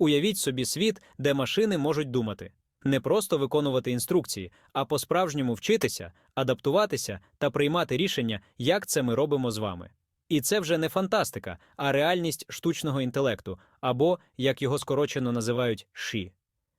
Уявіть собі світ, де машини можуть думати, не просто виконувати інструкції, а по-справжньому вчитися, адаптуватися та приймати рішення, як це ми робимо з вами. І це вже не фантастика, а реальність штучного інтелекту, або, як його скорочено називають, ШІ.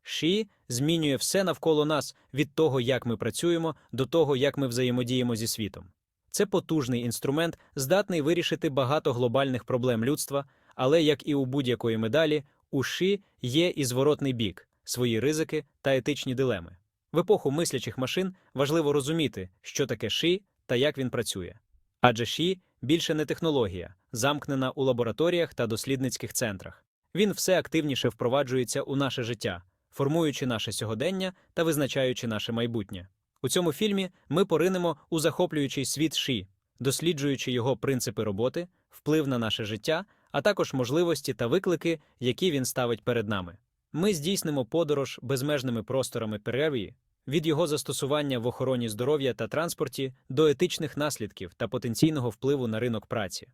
ШІ змінює все навколо нас від того, як ми працюємо, до того, як ми взаємодіємо зі світом. Це потужний інструмент, здатний вирішити багато глобальних проблем людства, але, як і у будь-якої медалі, у ШІ є і зворотний бік, свої ризики та етичні дилеми. В епоху мислячих машин важливо розуміти, що таке ШІ та як він працює. Адже ШІ більше не технологія, замкнена у лабораторіях та дослідницьких центрах. Він все активніше впроваджується у наше життя, формуючи наше сьогодення та визначаючи наше майбутнє. У цьому фільмі ми поринемо у захоплюючий світ ШІ, досліджуючи його принципи роботи, вплив на наше життя, а також можливості та виклики, які він ставить перед нами. Ми здійснимо подорож безмежними просторами прерії, від його застосування в охороні здоров'я та транспорті до етичних наслідків та потенційного впливу на ринок праці.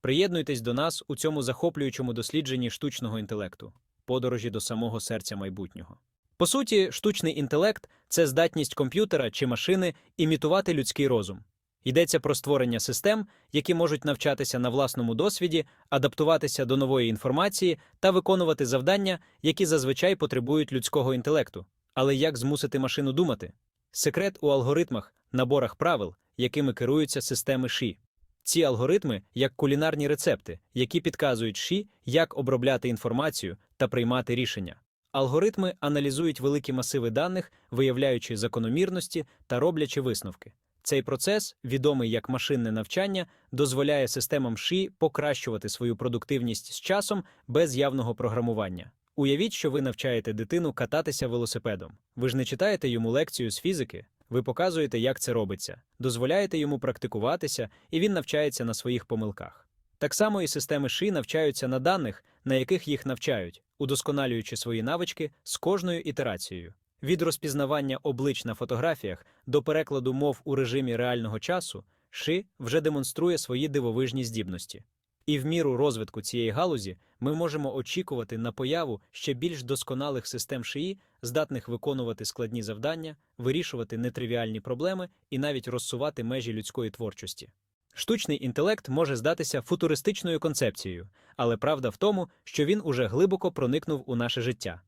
Приєднуйтесь до нас у цьому захоплюючому дослідженні штучного інтелекту, подорожі до самого серця майбутнього. По суті, штучний інтелект це здатність комп'ютера чи машини імітувати людський розум. Йдеться про створення систем, які можуть навчатися на власному досвіді, адаптуватися до нової інформації та виконувати завдання, які зазвичай потребують людського інтелекту. Але як змусити машину думати? Секрет у алгоритмах, наборах правил, якими керуються системи ШІ. Ці алгоритми як кулінарні рецепти, які підказують ШІ, як обробляти інформацію та приймати рішення. Алгоритми аналізують великі масиви даних, виявляючи закономірності та роблячи висновки. Цей процес, відомий як машинне навчання, дозволяє системам ШІ покращувати свою продуктивність з часом без явного програмування. Уявіть, що ви навчаєте дитину кататися велосипедом. Ви ж не читаєте йому лекцію з фізики, ви показуєте, як це робиться, дозволяєте йому практикуватися, і він навчається на своїх помилках. Так само і системи ШИ навчаються на даних, на яких їх навчають, удосконалюючи свої навички з кожною ітерацією. Від розпізнавання облич на фотографіях до перекладу мов у режимі реального часу, ШИ вже демонструє свої дивовижні здібності. І в міру розвитку цієї галузі ми можемо очікувати на появу ще більш досконалих систем ШИІ, здатних виконувати складні завдання, вирішувати нетривіальні проблеми і навіть розсувати межі людської творчості. Штучний інтелект може здатися футуристичною концепцією, але правда в тому, що він уже глибоко проникнув у наше життя.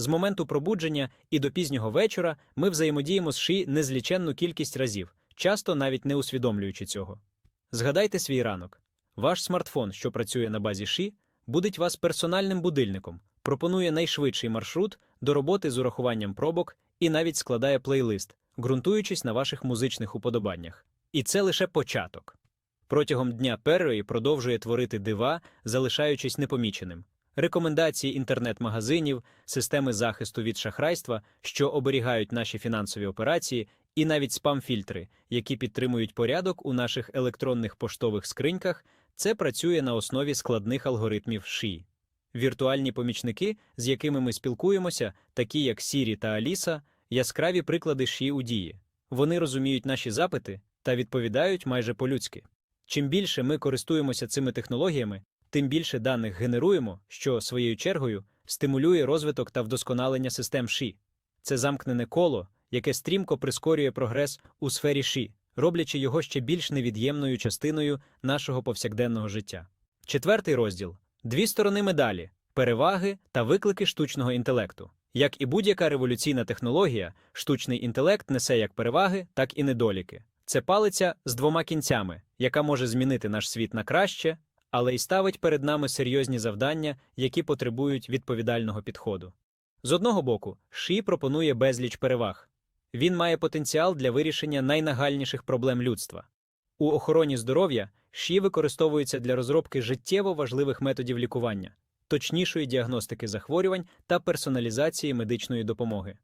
З моменту пробудження і до пізнього вечора ми взаємодіємо з ШИ незліченну кількість разів, часто навіть не усвідомлюючи цього. Згадайте свій ранок. Ваш смартфон, що працює на базі ШИ, будить вас персональним будильником, пропонує найшвидший маршрут до роботи з урахуванням пробок і навіть складає плейлист, ґрунтуючись на ваших музичних уподобаннях. І це лише початок. Протягом дня перерої продовжує творити дива, залишаючись непоміченим. Рекомендації інтернет-магазинів, системи захисту від шахрайства, що оберігають наші фінансові операції, і навіть спам-фільтри, які підтримують порядок у наших електронних поштових скриньках, це працює на основі складних алгоритмів ШІ. Віртуальні помічники, з якими ми спілкуємося, такі як Сірі та Аліса, яскраві приклади ШІ у дії. Вони розуміють наші запити та відповідають майже по-людськи. Чим більше ми користуємося цими технологіями, тим більше даних генеруємо, що своєю чергою стимулює розвиток та вдосконалення систем ШІ. Це замкнене коло, яке стрімко прискорює прогрес у сфері ШІ, роблячи його ще більш невід'ємною частиною нашого повсякденного життя. Четвертий розділ дві сторони медалі, переваги та виклики штучного інтелекту. Як і будь-яка революційна технологія, штучний інтелект несе як переваги, так і недоліки. Це палиця з двома кінцями, яка може змінити наш світ на краще, але й ставить перед нами серйозні завдання, які потребують відповідального підходу. З одного боку, ШІ пропонує безліч переваг. Він має потенціал для вирішення найнагальніших проблем людства. У охороні здоров'я ШІ використовується для розробки життєво важливих методів лікування, точнішої діагностики захворювань та персоналізації медичної допомоги.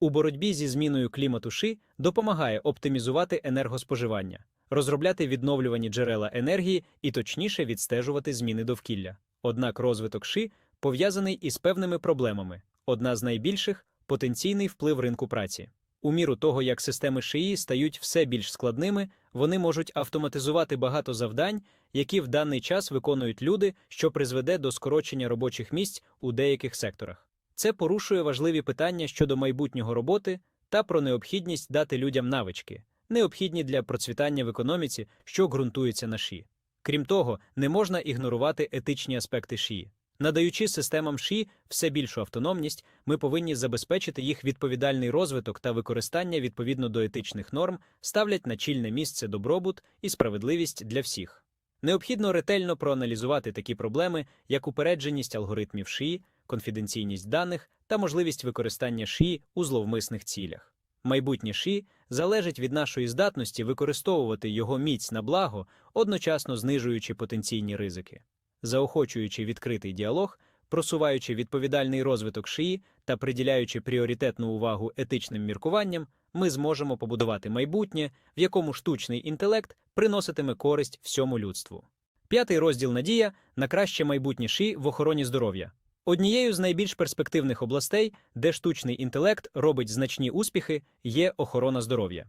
У боротьбі зі зміною клімату ШИ допомагає оптимізувати енергоспоживання, розробляти відновлювані джерела енергії і точніше відстежувати зміни довкілля. Однак розвиток ШИ пов'язаний із певними проблемами. Одна з найбільших потенційний вплив ринку праці. У міру того, як системи ШИІ стають все більш складними, вони можуть автоматизувати багато завдань, які в даний час виконують люди, що призведе до скорочення робочих місць у деяких секторах. Це порушує важливі питання щодо майбутнього роботи та про необхідність дати людям навички, необхідні для процвітання в економіці, що ґрунтується на ШІ. Крім того, не можна ігнорувати етичні аспекти ШІ. Надаючи системам ШІ все більшу автономність, ми повинні забезпечити їх відповідальний розвиток та використання відповідно до етичних норм, ставлять на чільне місце добробут і справедливість для всіх. Необхідно ретельно проаналізувати такі проблеми, як упередженість алгоритмів ШІ, конфіденційність даних та можливість використання ШІ у зловмисних цілях. Майбутнє ШІ залежить від нашої здатності використовувати його міць на благо, одночасно знижуючи потенційні ризики. Заохочуючи відкритий діалог, просуваючи відповідальний розвиток ШІ та приділяючи пріоритетну увагу етичним міркуванням, ми зможемо побудувати майбутнє, в якому штучний інтелект приноситиме користь всьому людству. П'ятий розділ Надія на краще майбутнє ШІ в охороні здоров'я. Однією з найбільш перспективних областей, де штучний інтелект робить значні успіхи, є охорона здоров'я.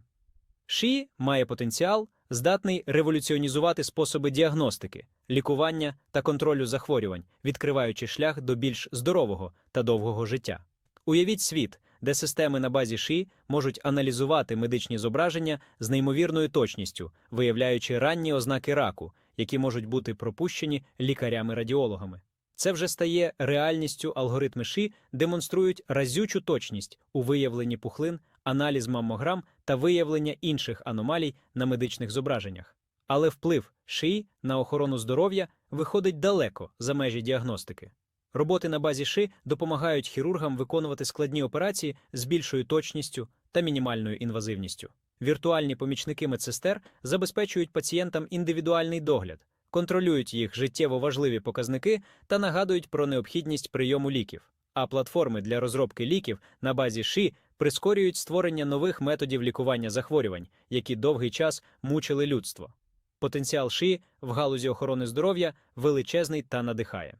ШІ має потенціал, здатний революціонізувати способи діагностики, лікування та контролю захворювань, відкриваючи шлях до більш здорового та довгого життя. Уявіть світ, де системи на базі ШІ можуть аналізувати медичні зображення з неймовірною точністю, виявляючи ранні ознаки раку, які можуть бути пропущені лікарями-радіологами. Це вже стає реальністю алгоритми ШІ демонструють разючу точність у виявленні пухлин, аналіз маммограм та виявлення інших аномалій на медичних зображеннях. Але вплив ШИ на охорону здоров'я виходить далеко за межі діагностики. Роботи на базі ШИ допомагають хірургам виконувати складні операції з більшою точністю та мінімальною інвазивністю. Віртуальні помічники медсестер забезпечують пацієнтам індивідуальний догляд, контролюють їх життєво важливі показники та нагадують про необхідність прийому ліків. А платформи для розробки ліків на базі ШИ прискорюють створення нових методів лікування захворювань, які довгий час мучили людство. Потенціал ШИ в галузі охорони здоров'я величезний та надихає.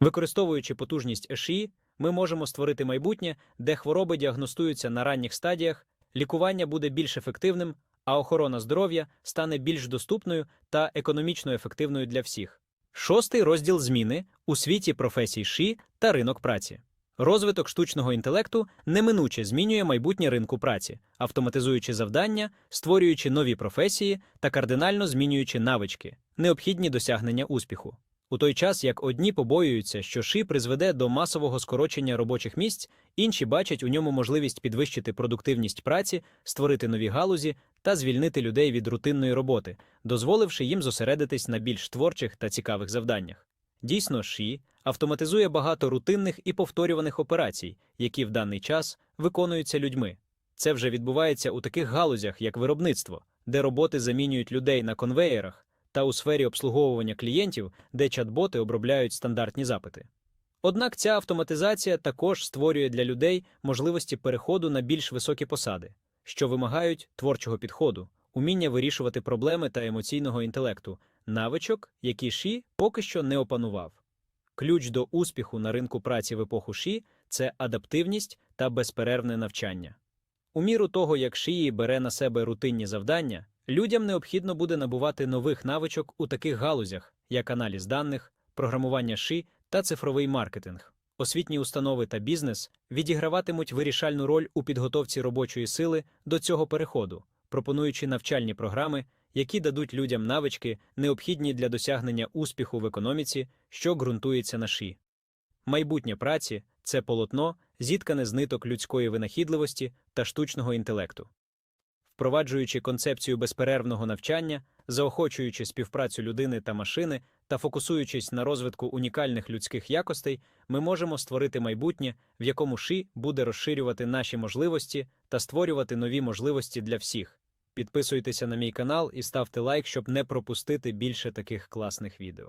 Використовуючи потужність ШИ, ми можемо створити майбутнє, де хвороби діагностуються на ранніх стадіях, лікування буде більш ефективним, а охорона здоров'я стане більш доступною та економічно ефективною для всіх. Шостий розділ зміни у світі професій ШИ та ринок праці. Розвиток штучного інтелекту неминуче змінює майбутнє ринку праці, автоматизуючи завдання, створюючи нові професії та кардинально змінюючи навички, необхідні досягнення успіху. У той час як одні побоюються, що ШИ призведе до масового скорочення робочих місць, інші бачать у ньому можливість підвищити продуктивність праці, створити нові галузі та звільнити людей від рутинної роботи, дозволивши їм зосередитись на більш творчих та цікавих завданнях. Дійсно, ШІ автоматизує багато рутинних і повторюваних операцій, які в даний час виконуються людьми. Це вже відбувається у таких галузях, як виробництво, де роботи замінюють людей на конвеєрах, та у сфері обслуговування клієнтів, де чат-боти обробляють стандартні запити. Однак ця автоматизація також створює для людей можливості переходу на більш високі посади, що вимагають творчого підходу, уміння вирішувати проблеми та емоційного інтелекту, навичок, які Ші поки що не опанував. Ключ до успіху на ринку праці в епоху Ші це адаптивність та безперервне навчання. У міру того, як Шії бере на себе рутинні завдання, людям необхідно буде набувати нових навичок у таких галузях, як аналіз даних, програмування Ші та цифровий маркетинг. Освітні установи та бізнес відіграватимуть вирішальну роль у підготовці робочої сили до цього переходу, пропонуючи навчальні програми, які дадуть людям навички, необхідні для досягнення успіху в економіці, що ґрунтується на ші. Майбутнє праці це полотно, зіткане з ниток людської винахідливості та штучного інтелекту. Впроваджуючи концепцію безперервного навчання, заохочуючи співпрацю людини та машини та фокусуючись на розвитку унікальних людських якостей, ми можемо створити майбутнє, в якому ШИ буде розширювати наші можливості та створювати нові можливості для всіх. Підписуйтеся на мій канал і ставте лайк, щоб не пропустити більше таких класних відео.